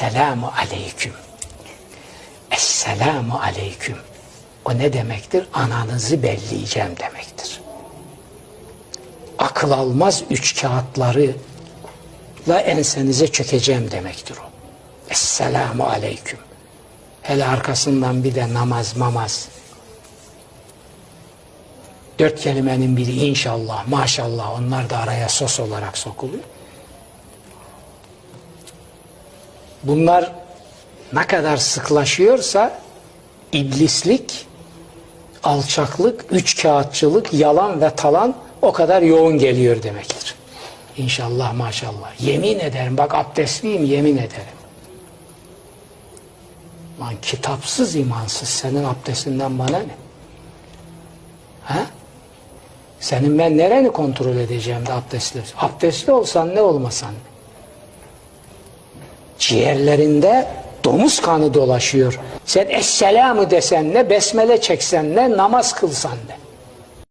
Esselamu aleyküm. Esselamu aleyküm. O ne demektir? Ananızı belleyeceğim demektir. Akıl almaz üç kağıtları la ensenize çökeceğim demektir o. Esselamu aleyküm. Hele arkasından bir de namaz mamaz. Dört kelimenin biri inşallah, maşallah onlar da araya sos olarak sokuluyor. Bunlar ne kadar sıklaşıyorsa iblislik, alçaklık, üç kağıtçılık, yalan ve talan o kadar yoğun geliyor demektir. İnşallah maşallah. Yemin ederim bak abdestliyim yemin ederim. Lan kitapsız imansız senin abdestinden bana ne? Ha? Senin ben nereni kontrol edeceğim de abdestli? Abdestli olsan ne olmasan ne? Ciğerlerinde domuz kanı dolaşıyor. Sen esselamu desen ne, besmele çeksen ne, namaz kılsan ne.